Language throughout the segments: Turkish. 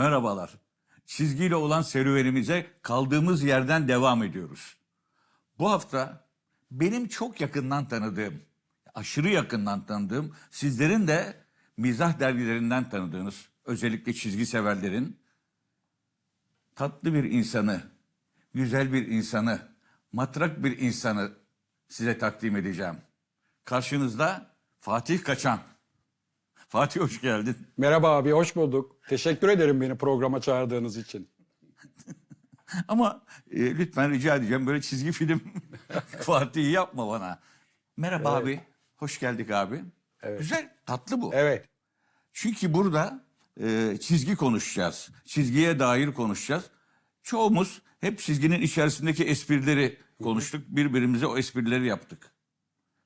Merhabalar. Çizgiyle olan serüvenimize kaldığımız yerden devam ediyoruz. Bu hafta benim çok yakından tanıdığım, aşırı yakından tanıdığım, sizlerin de mizah dergilerinden tanıdığınız, özellikle çizgi severlerin tatlı bir insanı, güzel bir insanı, matrak bir insanı size takdim edeceğim. Karşınızda Fatih Kaçan. Fatih hoş geldin. Merhaba abi, hoş bulduk. Teşekkür ederim beni programa çağırdığınız için. Ama e, lütfen rica edeceğim böyle çizgi film Fatih'i yapma bana. Merhaba abi. Hoş geldik abi. Güzel, tatlı bu. Evet, Çünkü burada e, çizgi konuşacağız. Çizgiye dair konuşacağız. Çoğumuz hep çizginin içerisindeki esprileri konuştuk. Birbirimize o esprileri yaptık.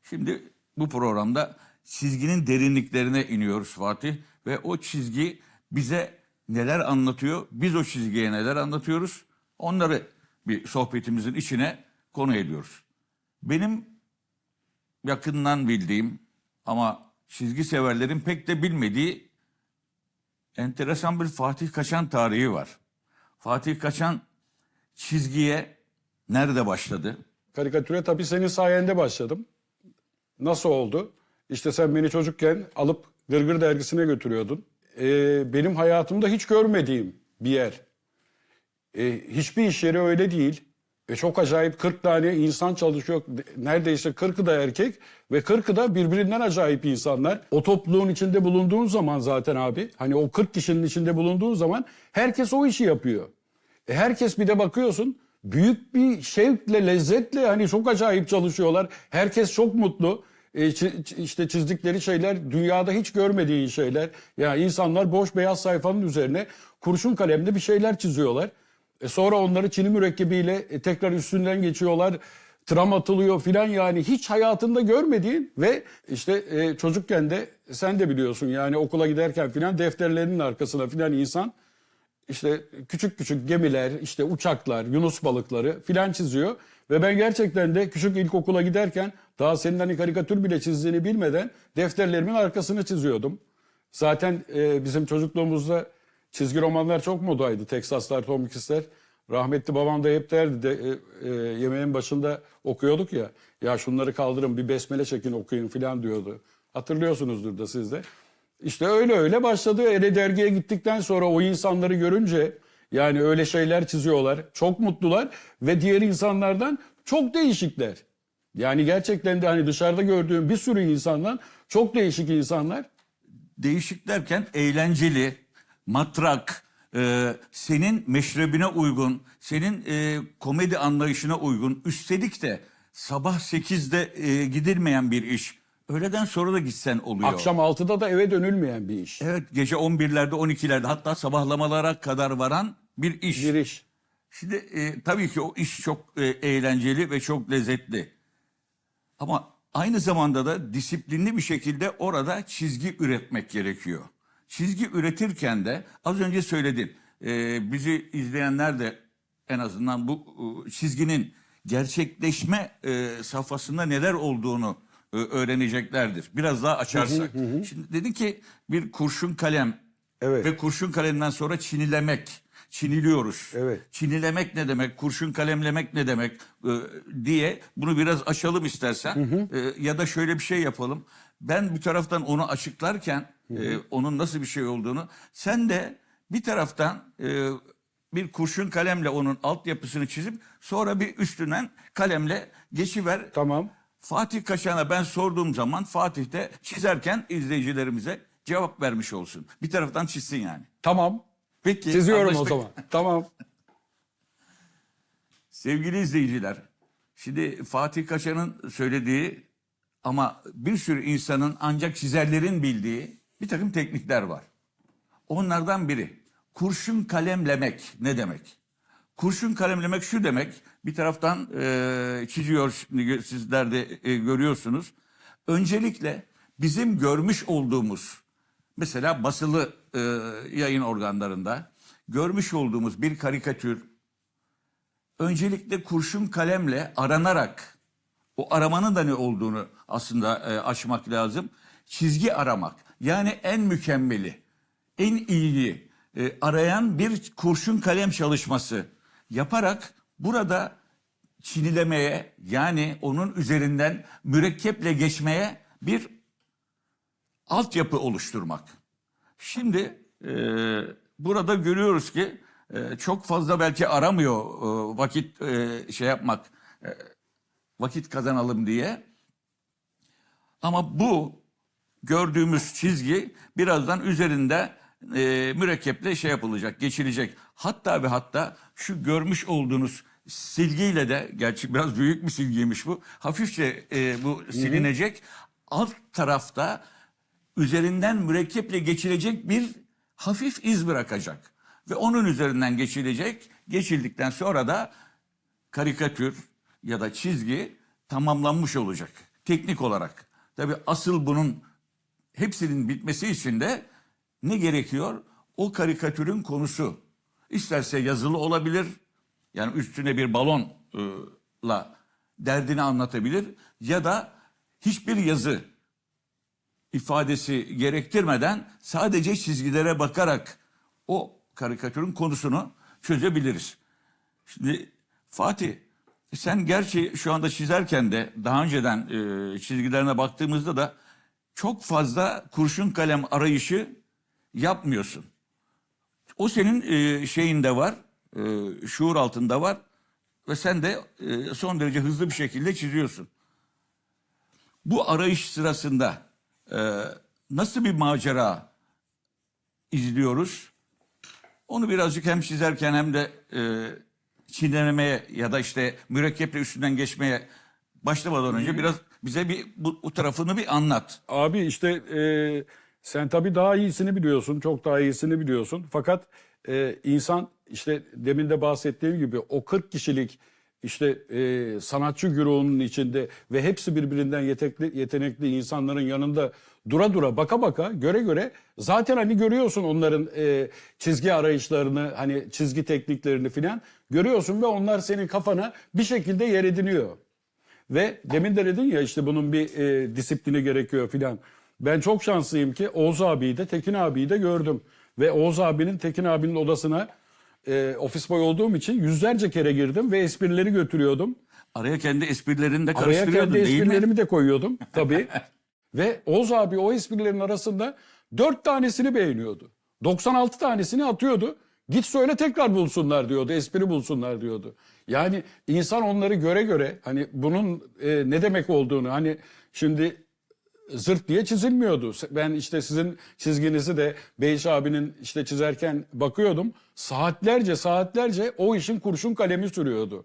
Şimdi bu programda çizginin derinliklerine iniyoruz Fatih. Ve o çizgi bize neler anlatıyor, biz o çizgiye neler anlatıyoruz. Onları bir sohbetimizin içine konu ediyoruz. Benim yakından bildiğim ama çizgi severlerin pek de bilmediği enteresan bir Fatih Kaçan tarihi var. Fatih Kaçan çizgiye nerede başladı? karikatüre tabii senin sayende başladım. Nasıl oldu? İşte sen beni çocukken alıp Gırgır dergisine götürüyordun. Ee, benim hayatımda hiç görmediğim bir yer. Ee, hiçbir iş yeri öyle değil. Ve çok acayip 40 tane insan çalışıyor. Neredeyse 40'ı da erkek ve 40'ı da birbirinden acayip insanlar. O topluluğun içinde bulunduğun zaman zaten abi hani o 40 kişinin içinde bulunduğun zaman herkes o işi yapıyor. E herkes bir de bakıyorsun büyük bir şevkle, lezzetle hani çok acayip çalışıyorlar. Herkes çok mutlu. E, işte çizdikleri şeyler dünyada hiç görmediğin şeyler. Yani insanlar boş beyaz sayfanın üzerine kurşun kalemle bir şeyler çiziyorlar. E sonra onları çini mürekkebiyle e, tekrar üstünden geçiyorlar. Tram atılıyor filan yani hiç hayatında görmediğin ve işte e, çocukken de sen de biliyorsun yani okula giderken filan defterlerinin arkasına filan insan işte küçük küçük gemiler, işte uçaklar, yunus balıkları filan çiziyor. Ve ben gerçekten de küçük ilkokula giderken daha senin hani karikatür bile çizdiğini bilmeden defterlerimin arkasını çiziyordum. Zaten e, bizim çocukluğumuzda çizgi romanlar çok modaydı. Texaslar, Tom Mix'ler. Rahmetli babam da hep derdi de e, e, yemeğin başında okuyorduk ya. Ya şunları kaldırın bir besmele çekin okuyun filan diyordu. Hatırlıyorsunuzdur da siz de. İşte öyle öyle başladı. Ele dergiye gittikten sonra o insanları görünce yani öyle şeyler çiziyorlar. Çok mutlular ve diğer insanlardan çok değişikler. Yani gerçekten de hani dışarıda gördüğüm bir sürü insandan çok değişik insanlar. Değişik derken eğlenceli, matrak, e, senin meşrebine uygun, senin e, komedi anlayışına uygun. Üstelik de sabah 8'de e, gidilmeyen bir iş. Öğleden sonra da gitsen oluyor. Akşam 6'da da eve dönülmeyen bir iş. Evet gece 11'lerde 12'lerde hatta sabahlamalara kadar varan bir iş. Bir iş. Şimdi e, tabii ki o iş çok e, eğlenceli ve çok lezzetli. Ama aynı zamanda da disiplinli bir şekilde orada çizgi üretmek gerekiyor. Çizgi üretirken de az önce söyledim. e, bizi izleyenler de en azından bu e, çizginin gerçekleşme e, safhasında neler olduğunu e, öğreneceklerdir. Biraz daha açarsak. Şimdi dedi ki bir kurşun kalem Evet. ve kurşun kalemden sonra çinilemek. Çiniliyoruz. Evet. Çinilemek ne demek, kurşun kalemlemek ne demek e, diye bunu biraz açalım istersen. E, ya da şöyle bir şey yapalım. Ben bir taraftan onu açıklarken e, onun nasıl bir şey olduğunu sen de bir taraftan e, bir kurşun kalemle onun altyapısını çizip sonra bir üstünden kalemle geçiver. Tamam. Fatih Kaşan'a ben sorduğum zaman Fatih de çizerken izleyicilerimize cevap vermiş olsun. Bir taraftan çizsin yani. Tamam. Peki. Çiziyorum o anlaştık. zaman. Tamam. Sevgili izleyiciler, şimdi Fatih Kaşan'ın söylediği ama bir sürü insanın ancak çizerlerin bildiği bir takım teknikler var. Onlardan biri kurşun kalemlemek ne demek? Kurşun kalemlemek şu demek. Bir taraftan e, çiziyor sizler de e, görüyorsunuz. Öncelikle bizim görmüş olduğumuz mesela basılı e, yayın organlarında görmüş olduğumuz bir karikatür öncelikle kurşun kalemle aranarak o aramanın da ne olduğunu aslında e, açmak lazım. Çizgi aramak. Yani en mükemmeli, en iyiyi, e, arayan bir kurşun kalem çalışması yaparak burada çinilemeye yani onun üzerinden mürekkeple geçmeye bir altyapı oluşturmak. Şimdi e, burada görüyoruz ki e, çok fazla belki aramıyor e, vakit e, şey yapmak, e, vakit kazanalım diye. Ama bu gördüğümüz çizgi birazdan üzerinde e, mürekkeple şey yapılacak, geçilecek. Hatta ve hatta şu görmüş olduğunuz silgiyle de, gerçi biraz büyük bir silgiymiş bu, hafifçe e, bu silinecek. Alt tarafta üzerinden mürekkeple geçilecek bir hafif iz bırakacak. Ve onun üzerinden geçilecek. Geçildikten sonra da karikatür ya da çizgi tamamlanmış olacak teknik olarak. Tabii asıl bunun hepsinin bitmesi için de ne gerekiyor? O karikatürün konusu. İsterse yazılı olabilir. Yani üstüne bir balonla derdini anlatabilir ya da hiçbir yazı ifadesi gerektirmeden sadece çizgilere bakarak o karikatürün konusunu çözebiliriz. Şimdi Fatih sen gerçi şu anda çizerken de daha önceden e, çizgilerine baktığımızda da çok fazla kurşun kalem arayışı yapmıyorsun. O senin e, şeyinde var, e, şuur altında var ve sen de e, son derece hızlı bir şekilde çiziyorsun. Bu arayış sırasında e, nasıl bir macera izliyoruz? Onu birazcık hem çizerken hem de e, çiğnemeye ya da işte mürekkeple üstünden geçmeye başlamadan önce biraz bize bir bu, bu tarafını bir anlat. Abi işte e, sen tabii daha iyisini biliyorsun, çok daha iyisini biliyorsun. Fakat e, insan işte demin de bahsettiğim gibi o 40 kişilik işte e, sanatçı güruhunun içinde ve hepsi birbirinden yetenekli, yetenekli insanların yanında dura dura baka baka göre göre zaten hani görüyorsun onların e, çizgi arayışlarını hani çizgi tekniklerini filan görüyorsun ve onlar senin kafana bir şekilde yer ediniyor. Ve demin de dedin ya işte bunun bir e, disiplini gerekiyor filan. Ben çok şanslıyım ki Oğuz abiyi de Tekin abiyi de gördüm. Ve Oğuz abinin Tekin abinin odasına e, ofis boy olduğum için yüzlerce kere girdim ve esprileri götürüyordum. Araya kendi esprilerini de Araya karıştırıyordun kendi değil mi? esprilerimi de koyuyordum tabii. ve Oğuz abi o esprilerin arasında dört tanesini beğeniyordu. 96 tanesini atıyordu. Git söyle tekrar bulsunlar diyordu, espri bulsunlar diyordu. Yani insan onları göre göre hani bunun e, ne demek olduğunu hani şimdi zırt diye çizilmiyordu. Ben işte sizin çizginizi de Beyiş abinin işte çizerken bakıyordum. Saatlerce saatlerce o işin kurşun kalemi sürüyordu.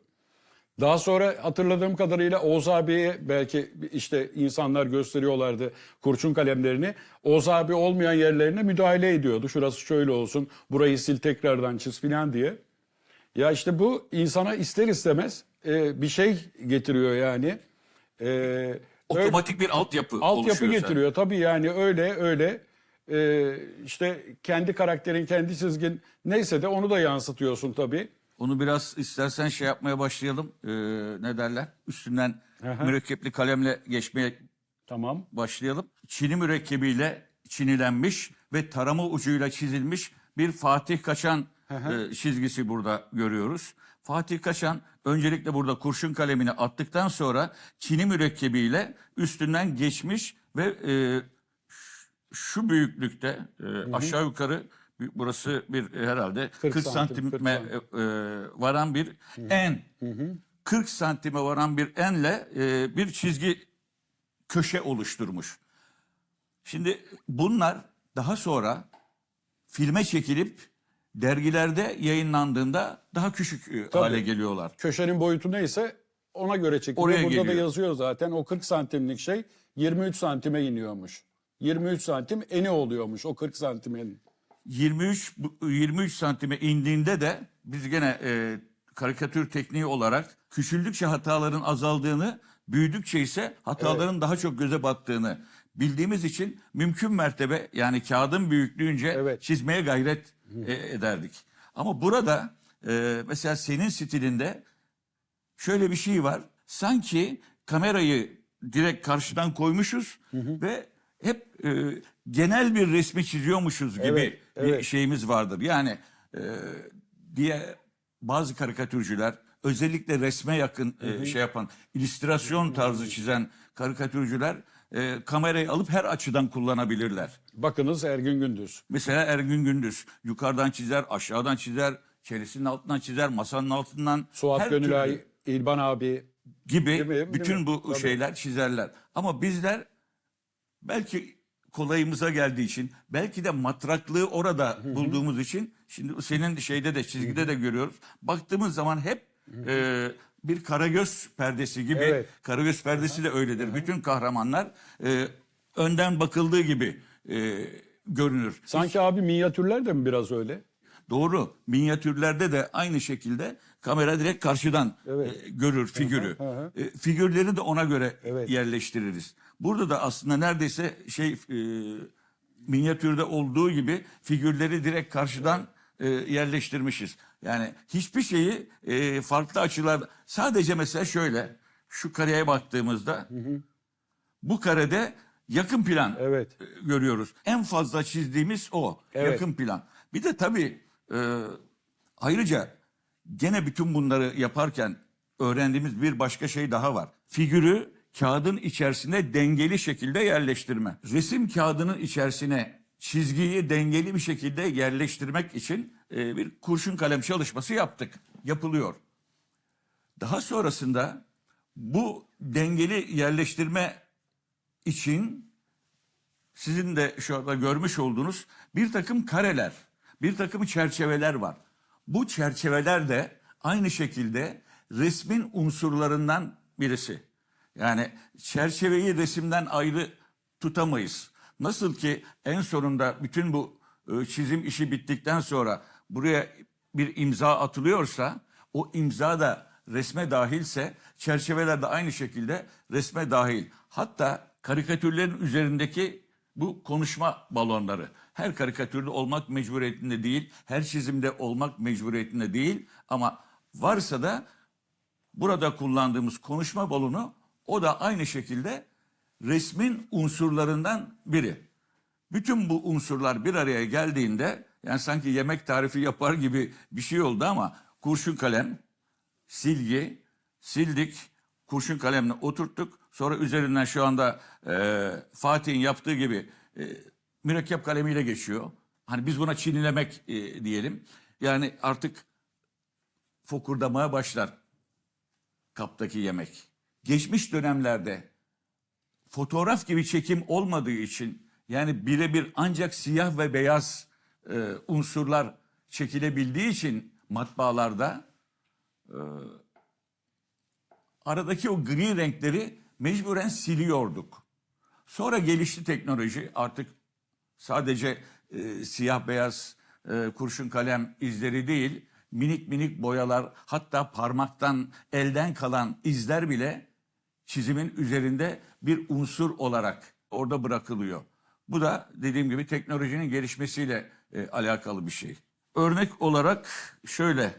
Daha sonra hatırladığım kadarıyla Oğuz abiye belki işte insanlar gösteriyorlardı kurşun kalemlerini. Oğuz abi olmayan yerlerine müdahale ediyordu. Şurası şöyle olsun, burayı sil tekrardan çiz filan diye. Ya işte bu insana ister istemez e, bir şey getiriyor yani. E, öyle- Otomatik bir altyapı altyapı oluşuyor sen. getiriyor. Tabii yani öyle öyle e, işte kendi karakterin, kendi çizgin neyse de onu da yansıtıyorsun tabii. Onu biraz istersen şey yapmaya başlayalım. Ee, ne derler? Üstünden mürekkepli kalemle geçmeye Tamam. başlayalım. Çini mürekkebiyle çinilenmiş ve tarama ucuyla çizilmiş bir Fatih Kaçan e, çizgisi burada görüyoruz. Fatih Kaçan öncelikle burada kurşun kalemini attıktan sonra çini mürekkebiyle üstünden geçmiş ve e, şu büyüklükte e, aşağı yukarı burası bir e, herhalde 40, 40 santim, 40 santime e, e, varan bir en 40 santime varan bir enle e, bir çizgi köşe oluşturmuş. Şimdi bunlar daha sonra filme çekilip dergilerde yayınlandığında daha küçük e, hale geliyorlar. Köşenin boyutu neyse ona göre çekiliyor. Oraya Burada da geliyor. yazıyor zaten o 40 santimlik şey 23 santime iniyormuş. 23 santim eni oluyormuş o 40 santimin. 23 bu- 23 santime indiğinde de biz gene e, karikatür tekniği olarak küçüldükçe hataların azaldığını, büyüdükçe ise hataların daha çok göze battığını bildiğimiz için mümkün mertebe yani kağıdın büyüklüğünce Evet. çizmeye gayret e, ederdik. Ama burada e, mesela senin stilinde şöyle bir şey var. Sanki kamerayı direkt karşıdan koymuşuz ve hep e, genel bir resmi çiziyormuşuz gibi Evet, bir Evet. şeyimiz vardır. Yani e, diye bazı karikatürcüler özellikle resme yakın e, şey yapan illüstrasyon tarzı çizen karikatürcüler e, kamerayı alıp her açıdan kullanabilirler. Bakınız Ergün Gündüz. Mesela Ergün Gündüz yukarıdan çizer, aşağıdan çizer, çenesinin altından çizer, masanın altından Suat Gönülay, İlban abi. gibi Değil mi? Değil bütün mi? bu Tabii. şeyler çizerler. Ama bizler belki kolayımıza geldiği için belki de matraklığı orada bulduğumuz için şimdi senin şeyde de çizgide de görüyoruz. Baktığımız zaman hep e, bir karagöz perdesi gibi. Evet. Karagöz perdesi de öyledir. Bütün kahramanlar e, önden bakıldığı gibi e, görünür. Sanki abi minyatürler de mi biraz öyle? Doğru. Minyatürlerde de aynı şekilde kamera direkt karşıdan Evet. e, görür figürü. hı hı. E, figürleri de ona göre Evet. yerleştiririz. Burada da aslında neredeyse şey e, minyatürde olduğu gibi figürleri direkt karşıdan e, yerleştirmişiz. Yani hiçbir şeyi e, farklı açılar sadece mesela şöyle şu kareye baktığımızda bu karede yakın plan Evet. e, görüyoruz. En fazla çizdiğimiz o. Evet. Yakın plan. Bir de tabii e, ayrıca gene bütün bunları yaparken öğrendiğimiz bir başka şey daha var. Figürü kağıdın içerisine dengeli şekilde yerleştirme. Resim kağıdının içerisine çizgiyi dengeli bir şekilde yerleştirmek için e, bir kurşun kalem çalışması yaptık. Yapılıyor. Daha sonrasında bu dengeli yerleştirme için sizin de şu anda görmüş olduğunuz bir takım kareler, bir takım çerçeveler var. Bu çerçeveler de aynı şekilde resmin unsurlarından birisi. Yani çerçeveyi resimden ayrı tutamayız. Nasıl ki en sonunda bütün bu e, çizim işi bittikten sonra buraya bir imza atılıyorsa o imza da resme dahilse çerçeveler de aynı şekilde resme dahil. Hatta karikatürlerin üzerindeki bu konuşma balonları her karikatürde olmak mecburiyetinde değil, her çizimde olmak mecburiyetinde değil ama varsa da burada kullandığımız konuşma balonu o da aynı şekilde resmin unsurlarından biri. Bütün bu unsurlar bir araya geldiğinde yani sanki yemek tarifi yapar gibi bir şey oldu ama kurşun kalem, silgi, sildik, kurşun kalemle oturttuk. Sonra üzerinden şu anda e, Fatih'in yaptığı gibi e, mürekkep kalemiyle geçiyor. Hani biz buna çinilemek e, diyelim. Yani artık fokurdamaya başlar kaptaki yemek. Geçmiş dönemlerde fotoğraf gibi çekim olmadığı için yani birebir ancak siyah ve beyaz e, unsurlar çekilebildiği için matbaalarda e, aradaki o gri renkleri mecburen siliyorduk. Sonra gelişti teknoloji artık sadece e, siyah beyaz e, kurşun kalem izleri değil minik minik boyalar hatta parmaktan elden kalan izler bile çizimin üzerinde bir unsur olarak orada bırakılıyor. Bu da dediğim gibi teknolojinin gelişmesiyle e, alakalı bir şey. Örnek olarak şöyle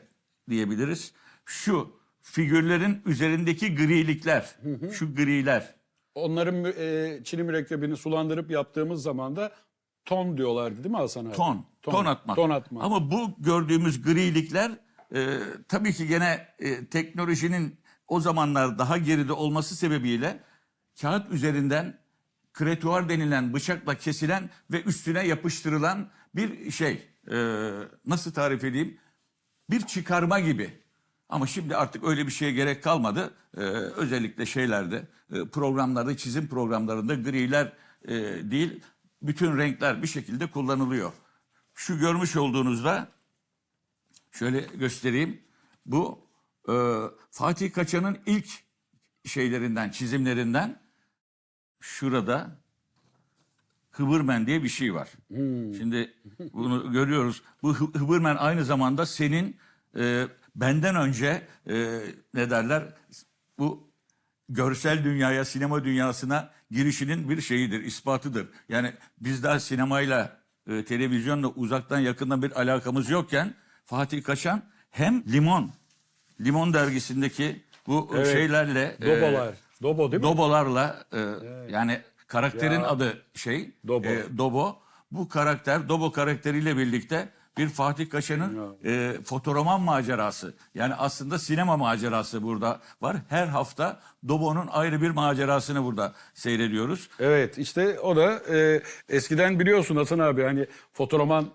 diyebiliriz. Şu figürlerin üzerindeki grilikler, şu griler. Onların e, çini mürekkebini sulandırıp yaptığımız zaman da ton diyorlardı değil mi Hasan abi? ton, ton, atmak. Ton atmak. Ama bu gördüğümüz grilikler e, tabii ki gene e, teknolojinin o zamanlar daha geride olması sebebiyle kağıt üzerinden kretuar denilen bıçakla kesilen ve üstüne yapıştırılan bir şey. E, nasıl tarif edeyim? Bir çıkarma gibi. Ama şimdi artık öyle bir şeye gerek kalmadı. Ee, özellikle şeylerde, e, programlarda, çizim programlarında griler e, değil, bütün renkler bir şekilde kullanılıyor. Şu görmüş olduğunuzda, şöyle göstereyim. Bu e, Fatih Kaçan'ın ilk şeylerinden, çizimlerinden şurada Hıbırmen diye bir şey var. Şimdi bunu görüyoruz. Bu Hı- Hıbırmen aynı zamanda senin e, benden önce e, ne derler bu görsel dünyaya, sinema dünyasına girişinin bir şeyidir, ispatıdır. Yani biz daha sinemayla, e, televizyonla uzaktan yakından bir alakamız yokken Fatih Kaçan hem Limon, Limon dergisindeki bu Evet. şeylerle e, Dobolar. Dobo değil mi? Dobolarla e, yani karakterin Ya. adı şey Dobo. e, Dobo. bu karakter Dobo karakteriyle birlikte bir Fatih Kaşan'ın e, fotoroman macerası. Yani aslında sinema macerası burada var. Her hafta Dobo'nun ayrı bir macerasını burada seyrediyoruz. Evet işte o da e, eskiden biliyorsun Hasan abi hani fotoroman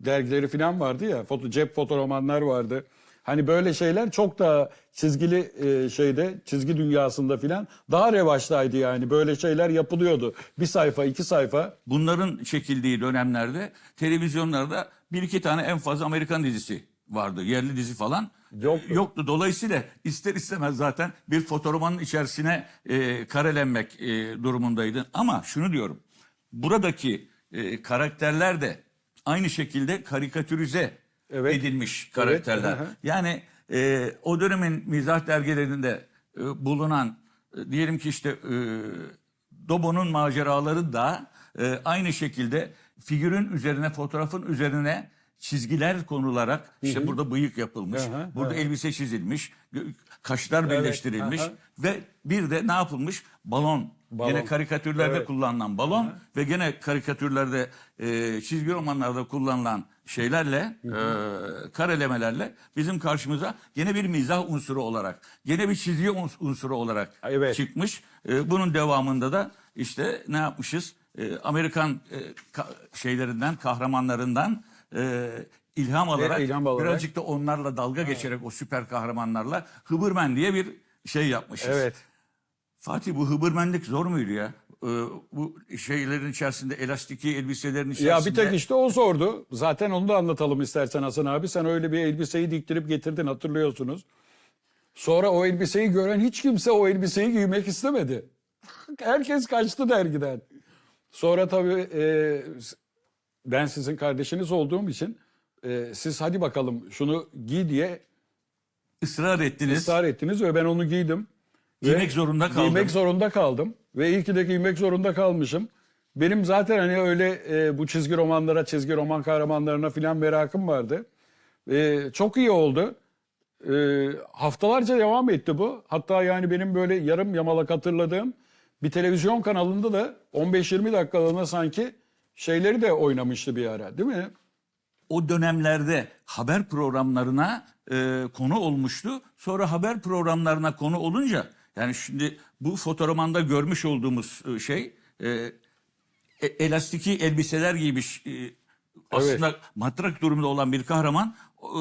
dergileri falan vardı ya foto, cep fotoromanlar vardı. Hani böyle şeyler çok daha çizgili e, şeyde çizgi dünyasında falan daha revaçtaydı yani böyle şeyler yapılıyordu. Bir sayfa iki sayfa Bunların çekildiği dönemlerde televizyonlarda bir iki tane en fazla Amerikan dizisi vardı. Yerli dizi falan Yoktu. yoktu. Dolayısıyla ister istemez zaten bir fotoromanın içerisine e, karelenmek e, durumundaydı. Ama şunu diyorum. Buradaki e, karakterler de aynı şekilde karikatürize Evet. edilmiş karakterler. hı hı. Yani e, o dönemin mizah dergilerinde e, bulunan e, diyelim ki işte e, Dobo'nun maceraları da e, aynı şekilde figürün üzerine fotoğrafın üzerine çizgiler konularak işte burada bıyık yapılmış, Hı hı, burada elbise çizilmiş, kaşlar birleştirilmiş hı hı. ve bir de ne yapılmış? Balon. Balon. Gene karikatürlerde Evet. kullanılan balon ve gene karikatürlerde e, çizgi romanlarda kullanılan şeylerle e, karelemelerle bizim karşımıza gene bir mizah unsuru olarak gene bir çizgi uns- unsuru olarak Evet. çıkmış. E, bunun devamında da işte ne yapmışız? E, Amerikan e, ka- şeylerinden kahramanlarından e, ilham alarak, ilham alarak. birazcık da onlarla dalga geçerek o süper kahramanlarla Hıbırmen diye bir şey yapmışız. evet. Fatih bu hıbırmenlik zor muydu ya? Ee, bu şeylerin içerisinde elastiki elbiselerin Ya içerisinde. bir tek işte o sordu. Zaten onu da anlatalım istersen Hasan abi. Sen öyle bir elbiseyi diktirip getirdin hatırlıyorsunuz. Sonra o elbiseyi gören hiç kimse o elbiseyi giymek istemedi. Herkes kaçtı dergiden. Sonra tabii e, ben sizin kardeşiniz olduğum için e, siz hadi bakalım şunu giy diye ısrar ettiniz. ısrar ettiniz ve ben onu giydim. Giymek zorunda kaldım. Giymek zorunda kaldım. Ve iyi ki de giymek zorunda kalmışım. Benim zaten hani öyle e, bu çizgi romanlara, çizgi roman kahramanlarına filan merakım vardı. E, çok iyi oldu. E, haftalarca devam etti bu. Hatta yani benim böyle yarım yamalak hatırladığım bir televizyon kanalında da 15-20 dakikalığına sanki şeyleri de oynamıştı bir ara değil mi? O dönemlerde haber programlarına e, konu olmuştu. Sonra haber programlarına konu olunca yani şimdi bu fotoromanda görmüş olduğumuz e, şey e, e- elastiki elbiseler giymiş e, aslında matrak durumda olan bir kahraman e,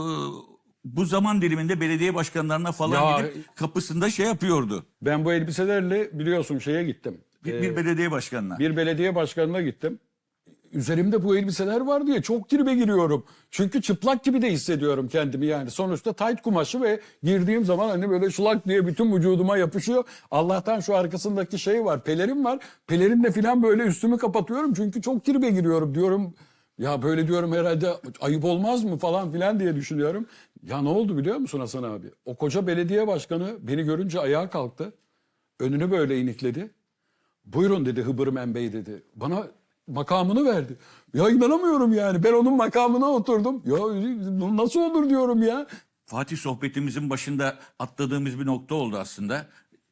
bu zaman diliminde belediye başkanlarına falan Ya- gidip kapısında şey yapıyordu. Ben bu elbiselerle biliyorsun şeye gittim. Bir, bir belediye başkanına. bir belediye başkanına gittim. Üzerimde bu elbiseler var diye çok tribe giriyorum. Çünkü çıplak gibi de hissediyorum kendimi yani. Sonuçta tight kumaşı ve girdiğim zaman hani böyle şulak diye bütün vücuduma yapışıyor. Allah'tan şu arkasındaki şey var, pelerin var. Pelerinle falan böyle üstümü kapatıyorum çünkü çok tribe giriyorum diyorum. Ya böyle diyorum herhalde ayıp olmaz mı falan filan diye düşünüyorum. Ya ne oldu biliyor musun Hasan abi? O koca belediye başkanı beni görünce ayağa kalktı. Önünü böyle inikledi. Buyurun dedi Hıbırmen Bey dedi. Bana makamını verdi. Ya inanamıyorum yani. Ben onun makamına oturdum. Ya nasıl olur diyorum ya. Fatih sohbetimizin başında atladığımız bir nokta oldu aslında.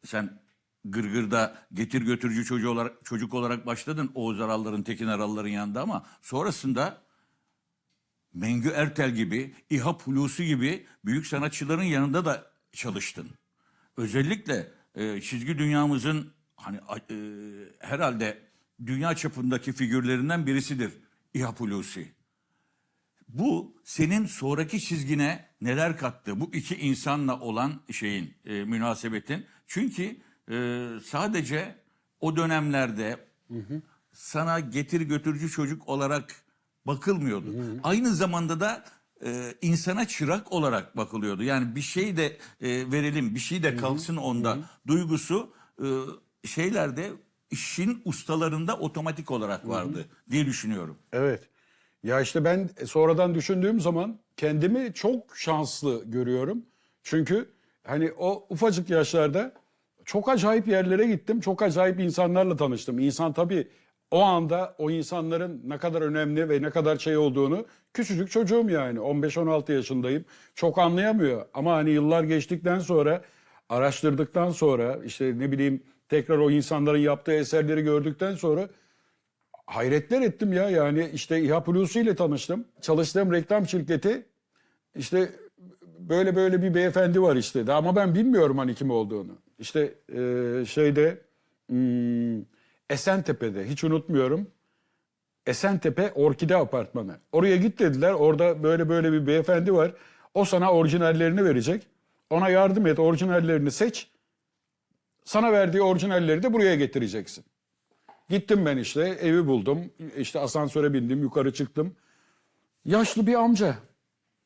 Sen Gırgır'da getir götürücü çocuğu olarak, çocuk olarak başladın Oğuz Aralların, Tekin Aralların yanında ama sonrasında Mengü Ertel gibi, İHA Hulusi gibi büyük sanatçıların yanında da çalıştın. Özellikle e, çizgi dünyamızın hani e, herhalde dünya çapındaki figürlerinden birisidir İHA Hulusi. Bu senin sonraki çizgine neler kattı? Bu iki insanla olan şeyin, e, münasebetin. Çünkü e, sadece o dönemlerde sana getir götürücü çocuk olarak bakılmıyordu. Aynı zamanda da e, insana çırak olarak bakılıyordu. Yani bir şey de e, verelim, bir şey de kalsın onda duygusu e, şeylerde işin ustalarında otomatik olarak vardı diye düşünüyorum. Evet. Ya işte ben sonradan düşündüğüm zaman kendimi çok şanslı görüyorum. Çünkü hani o ufacık yaşlarda çok acayip yerlere gittim. Çok acayip insanlarla tanıştım. İnsan tabii o anda o insanların ne kadar önemli ve ne kadar şey olduğunu küçücük çocuğum yani 15-16 yaşındayım. Çok anlayamıyor ama hani yıllar geçtikten sonra araştırdıktan sonra işte ne bileyim tekrar o insanların yaptığı eserleri gördükten sonra hayretler ettim ya yani işte İHA Hulusi ile tanıştım. Çalıştığım reklam şirketi işte böyle böyle bir beyefendi var işte ama ben bilmiyorum hani kim olduğunu. İşte e, şeyde hmm, Esentepe'de hiç unutmuyorum. Esentepe Orkide Apartmanı. Oraya git dediler. Orada böyle böyle bir beyefendi var. O sana orijinallerini verecek. Ona yardım et, orijinallerini seç. Sana verdiği orijinalleri de buraya getireceksin. Gittim ben işte, evi buldum. İşte asansöre bindim, yukarı çıktım. Yaşlı bir amca.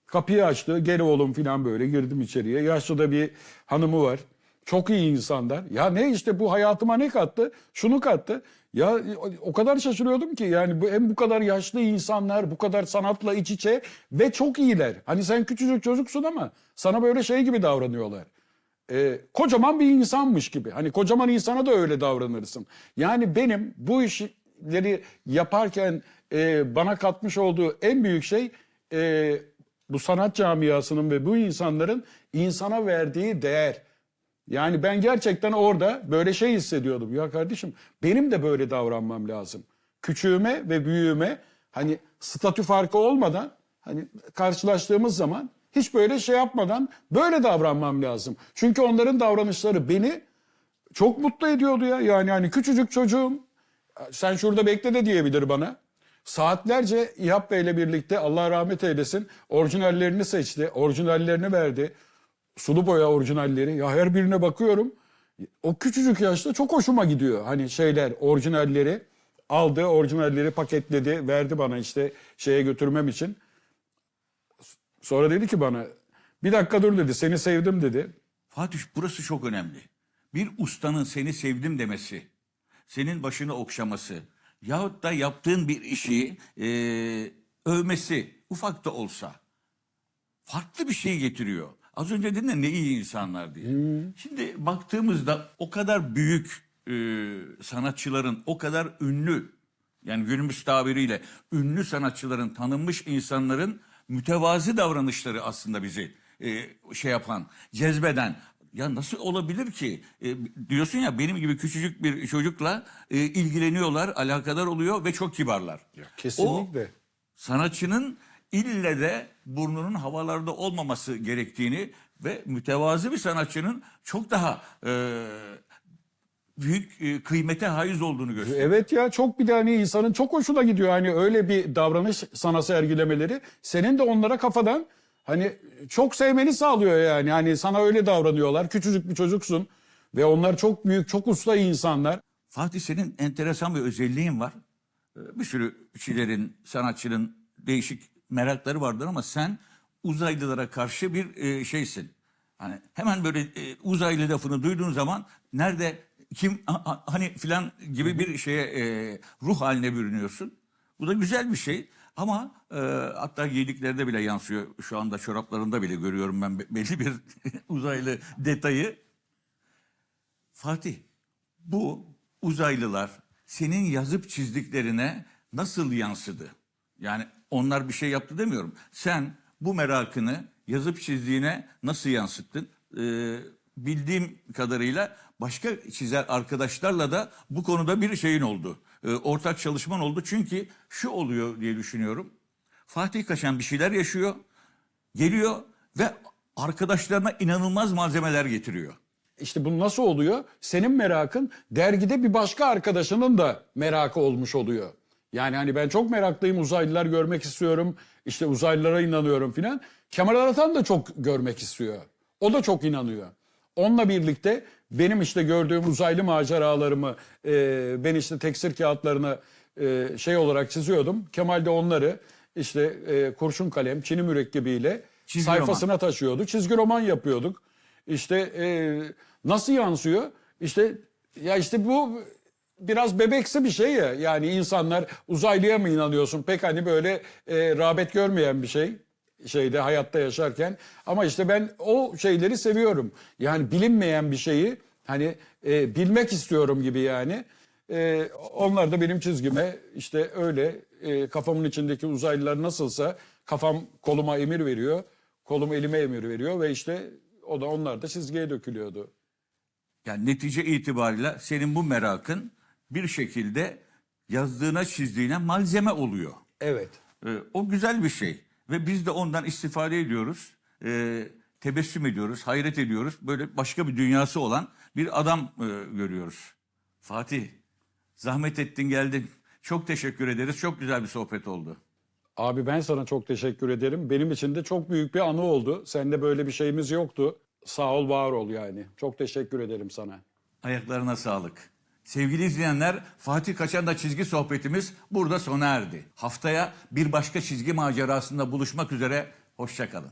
Kapıyı açtı, gel oğlum falan böyle girdim içeriye. Yaşlı da bir hanımı var. Çok iyi insanlar. Ya ne işte bu hayatıma ne kattı? Şunu kattı. Ya o kadar şaşırıyordum ki yani bu hem bu kadar yaşlı insanlar, bu kadar sanatla iç içe ve çok iyiler. Hani sen küçücük çocuksun ama sana böyle şey gibi davranıyorlar. Ee, kocaman bir insanmış gibi. Hani kocaman insana da öyle davranırsın. Yani benim bu işleri yaparken e, bana katmış olduğu en büyük şey e, bu sanat camiasının ve bu insanların insana verdiği değer. Yani ben gerçekten orada böyle şey hissediyordum. Ya kardeşim benim de böyle davranmam lazım. Küçüğüme ve büyüğüme hani statü farkı olmadan hani karşılaştığımız zaman hiç böyle şey yapmadan böyle davranmam lazım. Çünkü onların davranışları beni çok mutlu ediyordu ya. Yani hani küçücük çocuğum sen şurada bekle de diyebilir bana. Saatlerce İhab Bey'le birlikte Allah rahmet eylesin orijinallerini seçti, orijinallerini verdi. Sulu boya orijinalleri. Ya her birine bakıyorum. O küçücük yaşta çok hoşuma gidiyor. Hani şeyler orijinalleri aldı, orijinalleri paketledi, verdi bana işte şeye götürmem için. Sonra dedi ki bana bir dakika dur dedi seni sevdim dedi. Fatih burası çok önemli. Bir ustanın seni sevdim demesi, senin başını okşaması yahut da yaptığın bir işi e, övmesi ufak da olsa farklı bir şey getiriyor. Az önce dedin de ne iyi insanlar diye. Şimdi baktığımızda o kadar büyük e, sanatçıların, o kadar ünlü yani günümüz tabiriyle ünlü sanatçıların, tanınmış insanların mütevazi davranışları aslında bizi e, şey yapan, cezbeden. Ya nasıl olabilir ki? E, diyorsun ya benim gibi küçücük bir çocukla e, ilgileniyorlar, alakadar oluyor ve çok kibarlar. Kesinlikle. O sanatçının ille de burnunun havalarda olmaması gerektiğini ve mütevazı bir sanatçının çok daha e, büyük e, kıymete haiz olduğunu gösteriyor. Evet ya çok bir de hani insanın çok hoşuna gidiyor. Hani öyle bir davranış sana sergilemeleri senin de onlara kafadan hani çok sevmeni sağlıyor yani. Hani sana öyle davranıyorlar. Küçücük bir çocuksun ve onlar çok büyük, çok usta insanlar. Fatih senin enteresan bir özelliğin var. Ee, Bir sürü kişilerin, sanatçının değişik merakları vardır ama sen uzaylılara karşı bir e, şeysin. Hani hemen böyle e, uzaylı lafını duyduğun zaman nerede kim hani filan gibi bir şeye e, ruh haline bürünüyorsun. Bu da güzel bir şey. Ama e, hatta giydiklerde bile yansıyor. Şu anda çoraplarında bile görüyorum ben be- belli bir uzaylı detayı. Fatih, bu uzaylılar senin yazıp çizdiklerine nasıl yansıdı? Yani onlar bir şey yaptı demiyorum. Sen bu merakını yazıp çizdiğine nasıl yansıttın? Ee, bildiğim kadarıyla başka çizer arkadaşlarla da bu konuda bir şeyin oldu. Ee, ortak çalışman oldu. Çünkü şu oluyor diye düşünüyorum. Fatih Kaşan bir şeyler yaşıyor, geliyor ve arkadaşlarına inanılmaz malzemeler getiriyor. İşte bu nasıl oluyor? Senin merakın dergide bir başka arkadaşının da merakı olmuş oluyor. Yani hani ben çok meraklıyım uzaylılar görmek istiyorum. İşte uzaylılara inanıyorum filan. Kemal Aratan da çok görmek istiyor. O da çok inanıyor. Onunla birlikte benim işte gördüğüm uzaylı maceralarımı e, ben işte tekstil kağıtlarını e, şey olarak çiziyordum. Kemal de onları işte e, kurşun kalem, çini mürekkebiyle Çizgi sayfasına taşıyordu. Çizgi roman yapıyorduk. İşte e, nasıl yansıyor? İşte ya işte bu biraz bebeksi bir şey ya. Yani insanlar uzaylıya mı inanıyorsun? Pek hani böyle e, rağbet görmeyen bir şey şeyde hayatta yaşarken. Ama işte ben o şeyleri seviyorum. Yani bilinmeyen bir şeyi hani e, bilmek istiyorum gibi yani. E, onlar da benim çizgime işte öyle e, kafamın içindeki uzaylılar nasılsa kafam koluma emir veriyor. Kolum elime emir veriyor ve işte o da onlar da çizgiye dökülüyordu. Yani netice itibariyle senin bu merakın bir şekilde yazdığına çizdiğine malzeme oluyor. Evet. Ee, o güzel bir şey ve biz de ondan istifade ediyoruz. Ee, tebessüm ediyoruz, hayret ediyoruz. Böyle başka bir dünyası olan bir adam e, görüyoruz. Fatih, zahmet ettin geldin. Çok teşekkür ederiz. Çok güzel bir sohbet oldu. Abi ben sana çok teşekkür ederim. Benim için de çok büyük bir anı oldu. Seninle böyle bir şeyimiz yoktu. Sağ ol, var ol yani. Çok teşekkür ederim sana. Ayaklarına sağlık. Sevgili izleyenler, Fatih Kaçan'da çizgi sohbetimiz burada sona erdi. Haftaya bir başka çizgi macerasında buluşmak üzere. Hoşçakalın.